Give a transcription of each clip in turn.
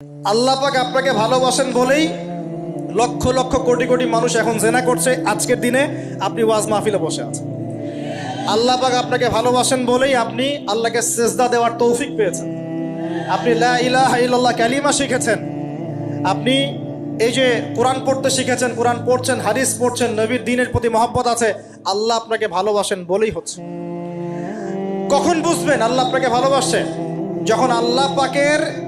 আল্লাহ পাক আপনাকে ভালোবাসেন বলেই লক্ষ লক্ষ কোটি কোটি মানুষ এখন জেনা করছে আজকের দিনে আপনি ওয়াজ মাহফিলে বসে আছেন। আল্লাহ পাক আপনাকে ভালোবাসেন বলেই আপনি আল্লাহকে সেজদা দেওয়ার তৌফিক পেয়েছেন। আপনি লা ইলাহা ইল্লাল্লাহ কালিমা শিখেছেন। আপনি এই যে কোরআন পড়তে শিখেছেন, কোরআন পড়ছেন, হাদিস পড়ছেন, নবীর দিনের প্রতি মহব্বত আছে, আল্লাহ আপনাকে ভালোবাসেন বলেই হচ্ছে। কখন বুঝবেন আল্লাহ আপনাকে ভালোবাসে? যখন আল্লাহ পাকের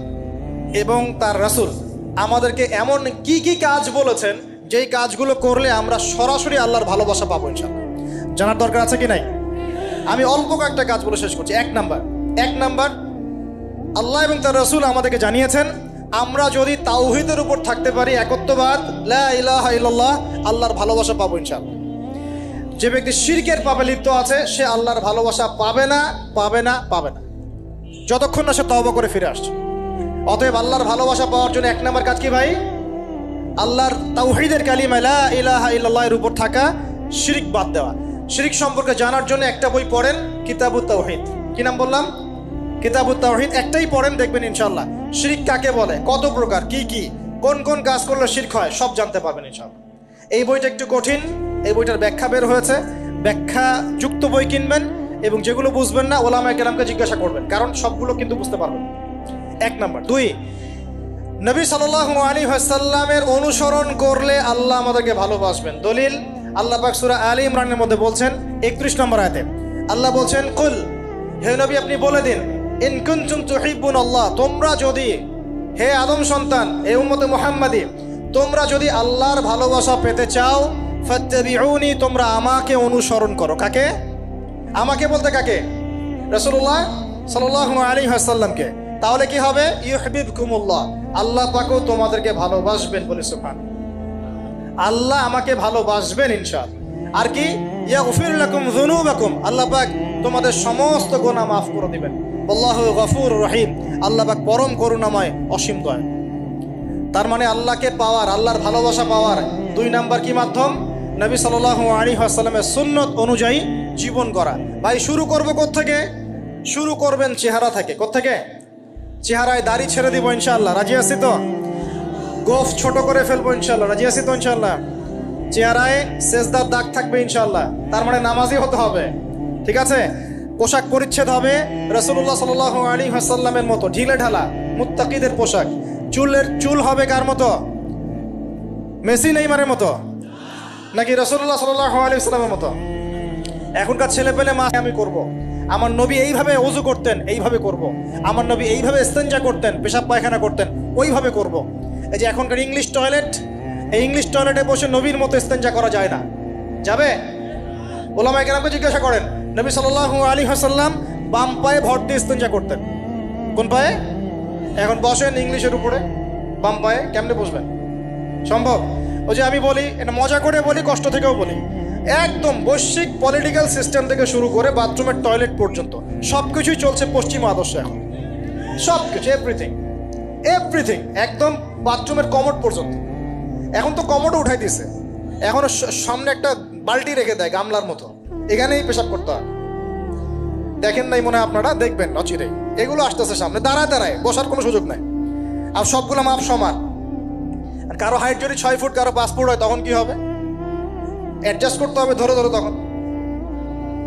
এবং তার রাসূল আমাদেরকে এমন কি কি কাজ বলেছেন, যেই কাজগুলো করলে আমরা সরাসরি আল্লাহর ভালোবাসা পাবো ইনশাল্লাহ জানার দরকার আছে কি নাই? আমি অল্প কয়েকটা কাজ বলে শেষ করছি। এক নাম্বার এক নাম্বার, আল্লাহ এবং তার রসুল আমাদেরকে জানিয়েছেন, আমরা যদি তাওহিদের উপর থাকতে পারি একত্ববাদ, লা ইলাহা ইল্লাল্লাহ, আল্লাহর ভালোবাসা পাবো ইনশাল্লাহ যে ব্যক্তি শিরকের পাবে লিপ্ত আছে, সে আল্লাহর ভালোবাসা পাবে না পাবে না পাবে না। যতক্ষণ না সে তওবা করে ফিরে আসছে। অতএব আল্লাহর ভালোবাসা পাওয়ার জন্য এক নম্বর কাজ কি ভাই? আল্লাহর তাওহিদের কালিমা, লা ইলাহা ইল্লাল্লাহ এর উপর থাকা শিরিক বাদ দেওয়া। শিরিক সম্পর্কে জানার জন্য একটা বই পড়েন কিতাবুত তাওহিদ। কি নাম বললাম? কিতাবুত তাওহিদ, একটাই পড়েন, দেখবেন ইনশাআল্লাহ। শিরিক কাকে বলে? কত প্রকার, কি কি? কোন কোন কাজ করলে শিরক হয়, সব জানতে পারবেন ইনশাআল্লাহ। এই বইটা একটু কঠিন, এই বইটার ব্যাখ্যা বের হয়েছে। ব্যাখ্যা যুক্ত বই কিনবেন এবং যেগুলো বুঝবেন না, ওলামায় কেরামকে জিজ্ঞাসা করবেন, কারণ সবগুলো কিন্তু বুঝতে পারবেন। এক নাম্বার। দুই, নবী সাল্লাল্লাহু আলী হাসাল্লামের অনুসরণ করলে আল্লাহ আমাদেরকে ভালোবাসবেন। দলিল, আল্লাহ পাক সূরা আলী ইমরানের মধ্যে বলছেন, একত্রিশ নম্বর আয়াতে, আল্লাহ বলছেন, কুল, হে নবী, আপনি বলে দিন, ইন কুনতুম তুহিব্বুন আল্লাহ, তোমরা যদি, হে আদম সন্তান হে উম্মতে মুহাম্মাদি, তোমরা যদি আল্লাহর ভালোবাসা পেতে চাও, ফাত্তাবিউনি, তোমরা আমাকে অনুসরণ করো। কাকে? আমাকে বলতে কাকে? রসুল্লাহ সাল্লাল্লাহু আলী হাসাল্লামকে তাহলে কি হবে? ইউহবিব আল্লাহ পাকও তোমাদেরকে ভালোবাসবেন বলে সুফান আল্লাহ আমাকে ভালোবাসবেন ইনশাল আর কি? ইয়া উফির লাকুম যুনুবাকুম। আল্লাহ পাক তোমাদের সমস্ত গুনাহ মাফ করে দিবেন। আল্লাহু গফুর রহিম। আল্লাহ পাক পরম করুণাময়, অসীম দয় তার মানে আল্লাহকে পাওয়ার, আল্লাহর ভালোবাসা পাওয়ার দুই নাম্বার কি মাধ্যম? নবী সাল্লাল্লাহু আলী আসসালামের সুন্নত অনুযায়ী জীবন করা ভাই, শুরু করব থেকে শুরু করবেন চেহারা থেকে। থেকে চেহারায় দাড়ি ছেড়ে দিব ইনশাল্লাহ রাজি আছি তো? গোফ ছোট করে ফেলব ইনশাল্লাহ রাজি আছি তো ইনশাআল্লাহ? চেহারায় সেজদার দাগ থাকবে ইনশাল্লাহ তার মানে নামাজি হতে হবে। ঠিক আছে? পোশাক পরিচ্ছেদ হবে রসুল্লাহ সাল আলী হাসাল্লামের মতো। ঢিলে ঢালা, মুত্তাকিদের পোশাক। চুলের চুল হবে কার মতো? মেসি নেইমারের মতো? নাকি রসুল্লাহ সাল্লাহ আলী ইসলামের মতো? এখনকার ছেলে পেলে মা আমি করব। আমার নবী এইভাবে অজু করতেন, এইভাবে করব। আমার নবী এইভাবে স্তেঞ্জা করতেন, পেশাব পায়খানা করতেন, ওইভাবে করব। এই যে এখনকার ইংলিশ টয়লেট, এই ইংলিশ টয়লেটে বসে নবীর মতো স্তেঞ্জা করা যায় না। যাবে? ওলামাই কেরামকে জিজ্ঞাসা করেন, নবী সাল্লাল্লাহু আলী হাসাল্লাম বাম পায়ে ভর দিয়ে স্তেঞ্জা করতেন। কোন পায়ে? এখন বসেন ইংলিশের উপরে, বাম পায়ে কেমনে বসবেন? সম্ভব? ওই যে আমি বলি, এটা মজা করে বলি, কষ্ট থেকেও বলি। একদম বৈশ্বিক পলিটিক্যাল সিস্টেম থেকে শুরু করে বাথরুমের টয়লেট পর্যন্ত সব কিছুই চলছে পশ্চিম আদর্শ এখন। সব কিছু এভরিথিং এভরিথিং একদম বাথরুমের কমোড পর্যন্ত। এখন তো কমোডও উঠাই দিছে। এখন সামনে একটা বালতি রেখে দেয় গামলার মতো। এখানেই পেশাব করতে হয়। দেখেন নাই মনে হয় আপনারা? দেখবেন, অচিরেই। এগুলো আসতেছে সামনে। দাঁড়ায় দাঁড়ায়, বসার কোনো সুযোগ নাই। আর সবগুলো মাপ সমান। আর কারও হাইট যদি ছয় ফুট, কারও পাঁচ ফুট হয়, তখন কি হবে? অ্যাডজাস্ট করতে হবে ধরে ধরে তখন।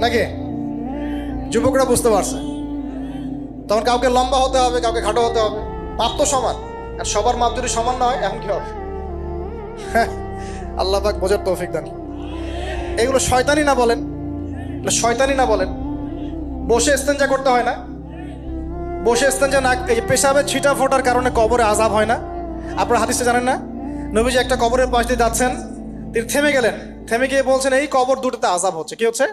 নাকি? যুবকরা বুঝতে পারছে। তখন কাউকে লম্বা হতে হবে কাউকে খাটো হতে হবে। মাপ তো সমান। আর সবার মাপ যদি সমান না হয় এখন কি হবে? হ্যাঁ, আল্লাহ পাক বোঝার তৌফিক দান। এগুলো শয়তানি না বলেন। শয়তানি না বলেন। বসে ইস্তেঞ্জা করতে হয় না। বসে ইস্তেঞ্জা না এই পেশাবে ছিটা ফোটার কারণে কবরে আজাব হয় না। আপনারা হাদিসে জানেন না? নবীজি একটা কবরের পাশ দিয়ে যাচ্ছেন তিনি থেমে গেলেন। থেমে গিয়ে বলছেন, এই কবর দুটোতে আজাব হচ্ছে। কি হচ্ছে?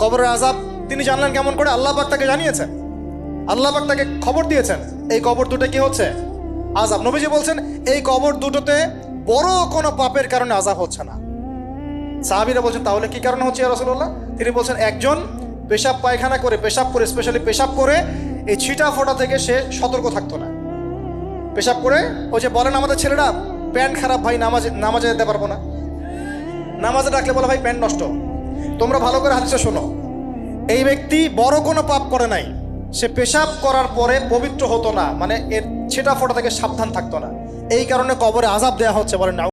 কবরের আজাব তিনি জানলেন কেমন করে? আল্লাহ পাক তাকে জানিয়েছেন। আল্লাহ পাক তাকে খবর দিয়েছেন। এই কবর দুটো কি হচ্ছে? আজাব নবীজি বলছেন, এই কবর দুটোতে বড় কোনো পাপের কারণে আজাব হচ্ছে না। সাহাবিরা বলছেন, তাহলে কি কারণে হচ্ছে রসুল্লাহ তিনি বলছেন, একজন পেশাব পায়খানা করে, পেশাব করে স্পেশালি পেশাব করে, এই ছিটা ফোটা থেকে সে সতর্ক থাকতো না। পেশাব করে, ওই যে বলেন আমাদের ছেলেরা, প্যান্ট খারাপ ভাই, নামাজে নামাজে যেতে পারব না। নামাজে ডাকলে বলা, ভাই, প্যান্ট নষ্ট। তোমরা ভালো করে হাদিসে শোনো। এই ব্যক্তি বড় কোনো পাপ করে নাই। সে পেশাব করার পরে পবিত্র হতো না। মানে এর ছেটা ফোটা থেকে সাবধান থাকতো না। এই কারণে কবরে আজাব দেওয়া হচ্ছে বলেন